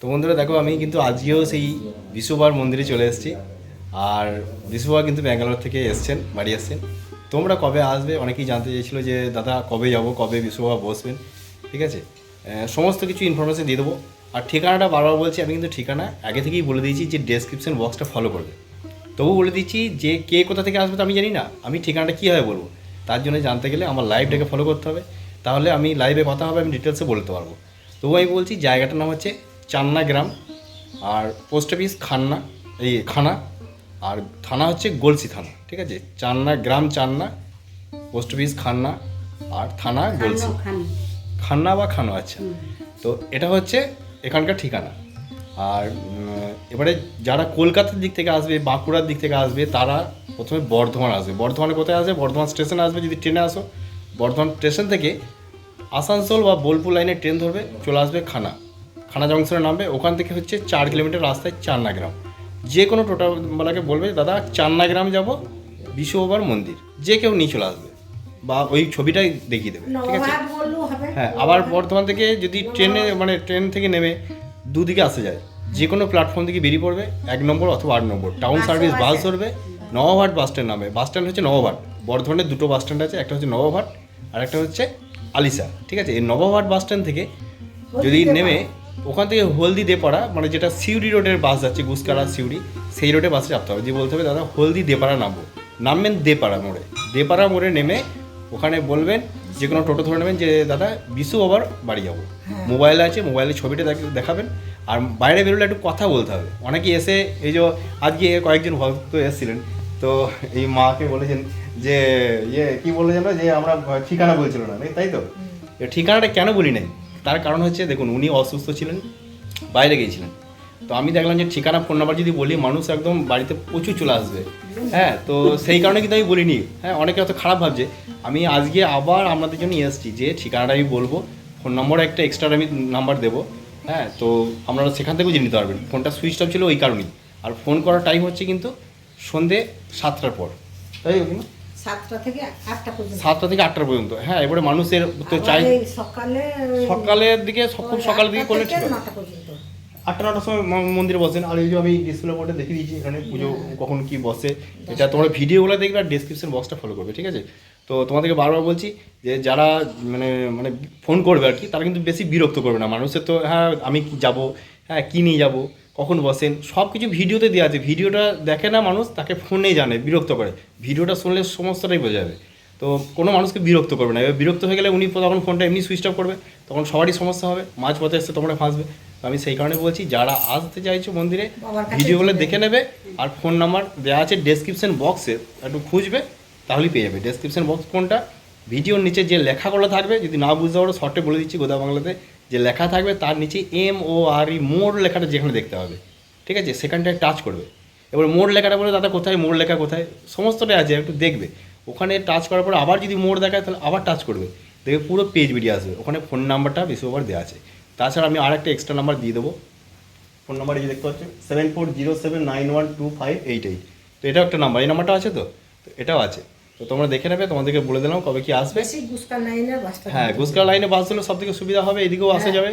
তো বন্ধুরা, দেখো, আমি কিন্তু আজকেও সেই বিশ্ববার মন্দিরে চলে এসেছি। আর বিশ্ববার কিন্তু ব্যাঙ্গালোর থেকে এসছেন, বাড়ি এসছেন। তোমরা কবে আসবে? অনেকেই জানতে চেয়েছিল যে, দাদা, কবে যাব? কবে বিশ্ববাবা বসবেন? ঠিক আছে? সমস্ত কিছু ইনফরমেশন দিয়ে দেবো। আর ঠিকানাটা বারবার বলছি, আমি কিন্তু ঠিকানা আগে থেকেই বলে দিয়েছি যে ডেসক্রিপশন বক্সটা ফলো করবে। তবু বলে দিচ্ছি যে, কে কোথা থেকে আসবে তো আমি জানি না। আমি ঠিকানাটা কীভাবে বলব? তার জন্য জানতে গেলে আমার লাইভটাকে ফলো করতে হবে। তাহলে আমি লাইভে কথা হবে, আমি ডিটেলসে বলতে পারব। তবু আমি বলছি, জায়গাটার নাম হচ্ছে চান্না গ্রাম আর পোস্ট অফিস খান্না এই খানা আর থানা হচ্ছে গলসি থানা ঠিক আছে? চান্না গ্রাম চান্না পোস্ট অফিস খান্না আর থানা গলসি। খান্না। বা খানো আচ্ছা। তো এটা হচ্ছে এখানকার ঠিকানা। আর এবারে যারা কলকাতার দিক থেকে আসবে বাঁকুড়ার দিক থেকে আসবে তারা প্রথমে বর্ধমান আসবে। বর্ধমানে কোথায় আসবে? বর্ধমান স্টেশনে আসবে যদি ট্রেনে আসো। বর্ধমান স্টেশন থেকে আসানসোল বা বোলপুর লাইনে ট্রেন ধরবে চলে আসবে খানা। খানা জংশনে নামবে ওখান থেকে হচ্ছে চার কিলোমিটার রাস্তায় চান্না গ্রাম যে কোনো টোটাওয়ালাকে বলবে দাদা চান্না গ্রাম যাব বিশ্ববাবার মন্দির। যে কেউ নিয়ে চলে আসবে বা ওই ছবিটাই দেখিয়ে দেবে ঠিক আছে? হ্যাঁ আবার বর্ধমান থেকে যদি ট্রেনে মানে ট্রেন থেকে নেমে দুদিকে আসা যায় যে কোনো প্ল্যাটফর্ম থেকে বেরিয়ে পড়বে এক নম্বর অথবা আট নম্বর। টাউন সার্ভিস বাস ধরবে নবাবহাট বাস স্ট্যান্ড নামে বাস স্ট্যান্ড হচ্ছে নবাবহাট। বর্ধমানের দুটো বাস স্ট্যান্ড আছে একটা হচ্ছে নবাবহাট আর একটা হচ্ছে আলিসা ঠিক আছে? এই নবাবহাট বাস স্ট্যান্ড থেকে যদি নেমে ওখান থেকে হলদি দেপাড়া মানে যেটা সিউড়ি রোডের বাস যাচ্ছে গুসকারা সিউড়ি সেই রোডে বাসে চাপতে হবে যে বলতে হবে দাদা হলদি দেপাড়া নামবো। নামবেন দেপাড়া মোড়ে। দেপাড়া মোড়ে নেমে ওখানে বলবেন যে কোনো টোটো ধরে নেবেন যে দাদা বিশু বাবার বাড়ি যাব। মোবাইল আছে মোবাইলে ছবিটা দেখ- দেখাবেন। আর বাইরে বেরোলে একটু কথা বলতে হবে। অনেকে এসে এই যে আজকে কয়েকজন ভক্ত এসেছিলেন তো এই মাকে বলেছেন যে ইয়ে কী বলে জানো যে আমরা ঠিকানা বলছিল না তাই তো? ঠিকানাটা কেন বলি নাই? তার কারণ হচ্ছে, দেখুন, উনি অসুস্থ ছিলেন, বাইরে গিয়েছিলেন। তো আমি দেখলাম যে, ঠিকানা ফোন নাম্বার যদি বলি, মানুষ একদম বাড়িতে প্রচুর চলে আসবে। হ্যাঁ তো সেই কারণে কিন্তু আমি বলিনি। হ্যাঁ অনেকে হয়তো খারাপ ভাবছে। আমি আজকে আবার আপনাদের জন্য এসেছি যে, ঠিকানাটা আমি বলব। ফোন নম্বর একটা এক্সট্রা আমি নাম্বার দেবো। হ্যাঁ তো আপনারা সেখান থেকেও জেনে নিতে পারবেন। ফোনটা সুইচ অফ ছিল ওই কারণেই। আর ফোন করার টাইম হচ্ছে কিন্তু সন্ধে সাতটার পর। তাই কি না? সাতটা থেকে আটটা পর্যন্ত। সাতটা থেকে আটটা পর্যন্ত। হ্যাঁ এবারে মানুষের তো চাই সকালে সকালের দিকে সব- খুব সকালের দিকে করলে ঠিক আটটা নটার সময় মন্দিরে বসেন। আর এই যে আমি ডিসপ্লে বোর্ডে দেখিয়ে দিয়েছি এখানে পুজো কখন কি বসে এটা তোমরা ভিডিওগুলো দেখবে আর ডেসক্রিপশন বক্সটা ফলো করবে ঠিক আছে? তো তোমাদেরকে বারবার বলছি যে যারা মানে মানে ফোন করবে আর কি তারা কিন্তু বেশি বিরক্ত করবে না। মানুষের তো হ্যাঁ আমি যাব? হ্যাঁ কী নিয়ে যাব? কখন বসেন সব কিছু ভিডিওতে দেওয়া আছে। ভিডিওটা দেখে না মানুষ তাকে ফোনেই জানে বিরক্ত করে। ভিডিওটা শুনলে সমস্তটাই বোঝা যাবে। তো কোনো মানুষকে বিরক্ত করবে না। এবার বিরক্ত হয়ে গেলে উনি তখন ফোনটা এমনি সুইচ অফ করবে। তখন সবারই সমস্যা হবে মাঝ পথে এসে তোমরা ফাঁসবে। তো আমি সেই কারণে বলছি যারা আসতে চাইছো মন্দিরে ভিডিওগুলো দেখে নেবে আর ফোন নাম্বার দেওয়া আছে ডেসক্রিপশন বক্সে একটু খুঁজবে তাহলেই পেয়ে যাবে। ডেসক্রিপশন বক্স কোনটা? ভিডিওর নিচে যে লেখাগুলো থাকবে যদি না বুঝতে পারো শর্টে বলে দিচ্ছি গোদা বাংলাতে। যে লেখা থাকবে তার নিচে এম ও আর ই মোর লেখাটা যেখানে দেখতে হবে। ঠিক আছে? সেখানটায় টাচ করবে। এবার মোড় লেখাটা বলে, দাদা, কোথায়? মোড় লেখা কোথায়? সমস্তটাই আছে, একটু দেখবে। ওখানে টাচ করার পর আবার যদি মোড় দেখায়, তাহলে আবার টাচ করবে। দেখবে পুরো পেজ বেরিয়ে আসবে। ওখানে ফোন নাম্বারটা বেশি ওভার দেওয়া আছে। তাছাড়া আমি আর একটা এক্সট্রা নাম্বার দিয়ে দেবো। ফোন নাম্বার এই দেখতে পাচ্ছেন seven four zero seven nine one two five eight eight তো এটাও একটা নাম্বার এই নাম্বারটা আছে তো? তো এটাও আছে। তো তোমরা দেখে নেবে তোমাদেরকে বলে দিলাম কবে কি আসবে। হ্যাঁ গুসকা লাইনে বাস দিলে সব থেকে সুবিধা হবে এদিকেও আসা যাবে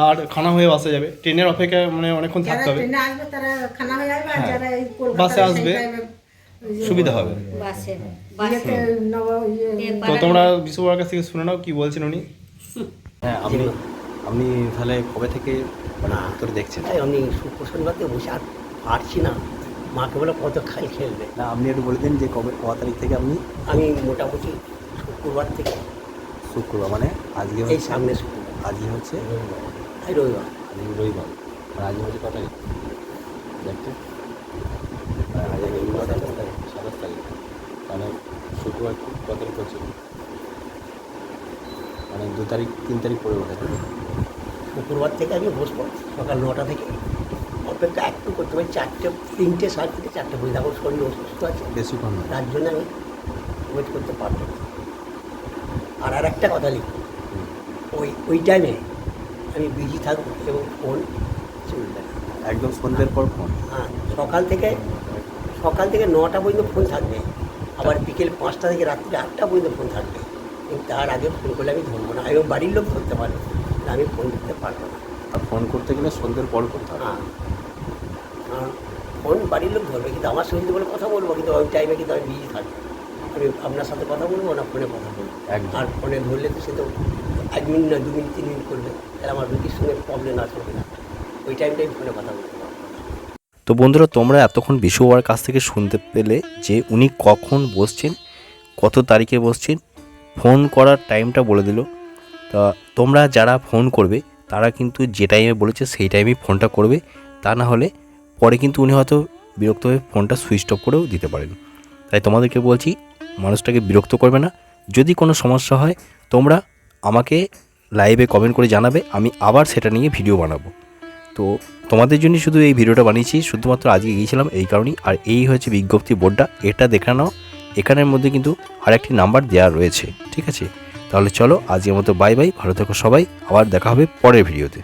আর খানা হয়ে আসা যাবে। ট্রেনের অপেক্ষা মানে অনেকক্ষণ থাকতে হবে। ট্রেনে আসবে তারা খানা হয়ে হ্যাঁ। বাসে আসবে, সুবিধা হবে। বাসে ইয়ে- তো তোমরা বিশ্ববার কাছ থেকে শুনে নাও কি বলছেন উনি। হ্যাঁ আপনি আপনি তাহলে কবে থেকে মানে ভক্তরা দেখছেন? আমি শনিবারতে বসে আর পারছি না। মাকে বলে কত খাই খেলবে। না আপনি একটু বলে দিন যে কবে ক তারিখ থেকে আপনি আমি মোটামুটি শুক্রবার থেকে। শুক্রবার মানে আজকে এই সামনে শুক্রবার। আজকে হচ্ছে রবিবার। আজকে রবিবার। আর আজকে হচ্ছে ক তারিখ? দেখতে। সাতাশ তারিখ। মানে শুক্রবার ক তারিখ হচ্ছে? মানে দু তারিখ তিন তারিখ পরে ওঠে শুক্রবার থেকে আমি বসবো সকাল নটা থেকে। অপেক্ষা একটু করতে পারি চারটে তিনটে সাড়ে তিনটে চারটে বসে এখন শরীর অসুস্থ আছে। বেশিক্ষণ না। তার জন্য আমি ওয়েট করতে পারব। আর আর একটা কথা লিখ। ওই ওই টাইমে আমি বিজি থাকব এবং ফোন চলবে একদম সন্ধ্যের পর ফোন হ্যাঁ সকাল থেকে সকাল থেকে নটা পর্যন্ত ফোন থাকবে। আবার বিকেল পাঁচটা থেকে রাত্রি আটটা পর্যন্ত ফোন থাকবে। কিন্তু তার আগে ফোন করলে আমি ধরবো না। এবং বাড়ির লোক ধরতে পারবে আমি ফোন ধরতে পারব না। ফোন করতে গেলে সন্ধ্যের পর করতে হবে। হ্যাঁ। কারণ ফোন বাড়ির লোক ধরবে কিন্তু আমার সঙ্গে বলে কথা বলব কিন্তু ওই টাইমে কিন্তু আমি বিজি থাকি। আমি আপনার সাথে কথা বলব না ফোনে কথা বলব। একদম। আর ফোনে ধরলে তো সে তো এক মিনিট না দু মিনিট তিন মিনিট করবে। তাহলে আমার রুগীর সঙ্গে প্রবলেম না চলবে না ওই টাইমটাই ফোনে কথা বলব। তো বন্ধুরা তোমরা এতক্ষণ বিশু বাবার কাছ থেকে শুনতে পেলে যে উনি কখন বসছেন কত তারিখে বসছেন ফোন করার টাইমটা বলে দিল। তা তোমরা যারা ফোন করবে তারা কিন্তু যে টাইমে বলেছে সেই টাইমেই ফোনটা করবে। তা না হলে পরে কিন্তু উনি হয়তো বিরক্ত হয়ে ফোনটা সুইচ অফ করেও দিতে পারেন। তাই তোমাদেরকে বলছি, মানুষটাকে বিরক্ত করবে না। যদি কোনো সমস্যা হয়, তোমরা আমাকে লাইভে কমেন্ট করে জানাবে, আমি আবার সেটা নিয়ে ভিডিও বানাবো। তো তোমাদের জন্য শুধু এই ভিডিওটা বানিয়েছি, শুধুমাত্র আজকে গিয়েছিলাম এই কারণেই। আর এই হচ্ছে বিজ্ঞপ্তি বোর্ডটা, এটা দেখে নাও। এখানের মধ্যে কিন্তু আরেকটি নাম্বার দেওয়া রয়েছে, ঠিক আছে? তাহলে চলো আজকের মতো বাই বাই ভালো থেকো সবাই আবার দেখা হবে পরের ভিডিওতে